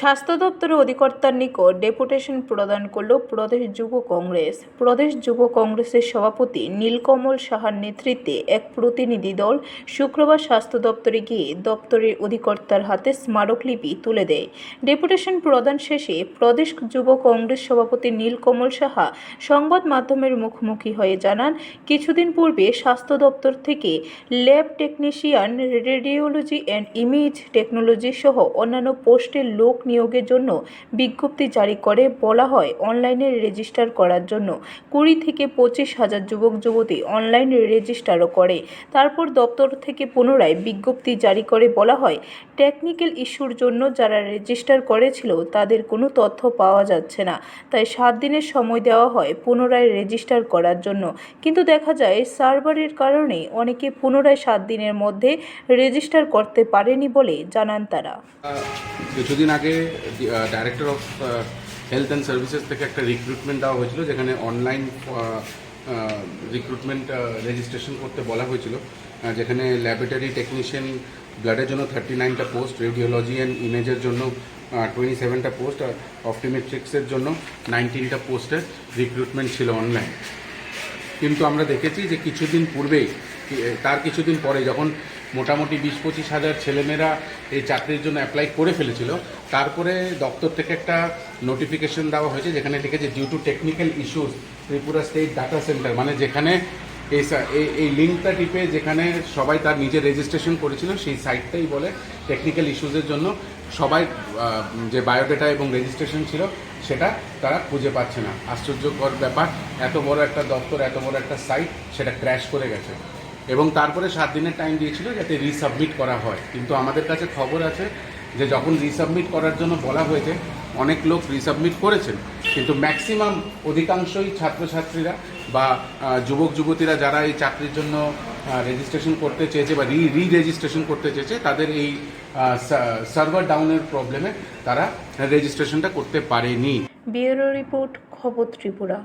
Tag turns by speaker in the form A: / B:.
A: স্বাস্থ্য দপ্তরের অধিকর্তার নিকট ডেপুটেশন প্রদান করল প্রদেশ যুব কংগ্রেস। প্রদেশ যুব কংগ্রেসের সভাপতি নীলকমল সাহার নেতৃত্বে এক প্রতিনিধি দল শুক্রবার স্বাস্থ্য দপ্তরে গিয়ে দপ্তরের অধিকর্তার হাতে স্মারকলিপি তুলে দেয়। ডেপুটেশন প্রদান শেষে প্রদেশ যুব কংগ্রেস সভাপতি নীলকমল সাহা সংবাদ মাধ্যমের মুখোমুখি হয়ে জানান, কিছুদিন পূর্বে স্বাস্থ্য দপ্তর থেকে lab technician, radiology and image technology সহ অন্যান্য পোস্টের লোক নিয়োগের জন্য বিজ্ঞপ্তি জারি করে বলা হয়, অনলাইনে রেজিস্টার করার জন্য কুড়ি থেকে পঁচিশ হাজার যুবক যুবতী অনলাইন রেজিস্টারও করে। তারপর দপ্তর থেকে পুনরায় বিজ্ঞপ্তি জারি করে বলা হয়, টেকনিক্যাল ইস্যুর জন্য যারা রেজিস্টার করেছিল তাদের কোনো তথ্য পাওয়া যাচ্ছে না। তাই সাত দিনের সময় দেওয়া হয় পুনরায় রেজিস্টার করার জন্য। কিন্তু দেখা যায়, সার্ভারের কারণে অনেকে পুনরায় সাত দিনের মধ্যে রেজিস্টার করতে পারেনি বলে জানান তারা।
B: কিছুদিন আগে director of health and services থেকে একটা রিক্রুটমেন্ট দেওয়া হয়েছিল, যেখানে অনলাইন রিক্রুটমেন্ট রেজিস্ট্রেশন করতে বলা হয়েছিল যেখানে ল্যাবরেটরি টেকনিশিয়ান ব্লাডের জন্য থার্টি নাইনটা পোস্ট রেডিওলজি অ্যান্ড ইমেজের জন্য টোয়েন্টি সেভেনটা পোস্ট আর অপটিমেট্রিক্সের জন্য নাইনটিনটা পোস্টের রিক্রুটমেন্ট ছিল অনলাইন কিন্তু আমরা দেখেছি যে কিছুদিন পূর্বেই তার কিছুদিন পরে যখন মোটামুটি বিশ পঁচিশ হাজার ছেলেমেয়েরা এই চাকরির জন্য অ্যাপ্লাই করে ফেলেছিল, তারপরে দপ্তর থেকে একটা নোটিফিকেশন দেওয়া হয়েছে যেখানে লিখেছে due to technical issues Tripura state data centre মানে যেখানে এই এই- লিঙ্কটা টিপে যেখানে সবাই তার নিজের রেজিস্ট্রেশন করেছিল, সেই সাইটটাই বলে টেকনিক্যাল ইস্যুসের জন্য সবাই যে বায়োডেটা এবং রেজিস্ট্রেশন ছিল, সেটা তারা খুঁজে পাচ্ছে না। আশ্চর্যকর ব্যাপার, এত বড় একটা দপ্তর, এত বড় একটা সাইট সেটা ক্র্যাশ করে গেছে। এবং তারপরে সাত দিনের টাইম দিয়েছিল যাতে রিসাবমিট করা হয়। কিন্তু আমাদের কাছে খবর আছে যে যখন রিসাবমিট করার জন্য বলা হয়েছে, অনেক লোক রিসাবমিট করেছেন, কিন্তু ম্যাক্সিমাম অধিকাংশই ছাত্রছাত্রীরা বা যুবক, যুবতীরা যারা এই চাকরির জন্য রেজিস্ট্রেশন করতে চেয়েছে বা রি রি রেজিস্ট্রেশন করতে চেয়েছে, তাদের এই সার্ভার ডাউনের প্রবলেমে তারা রেজিস্ট্রেশনটা করতে পারেনি।
A: ব্যুরো রিপোর্ট, খবর ত্রিপুরা।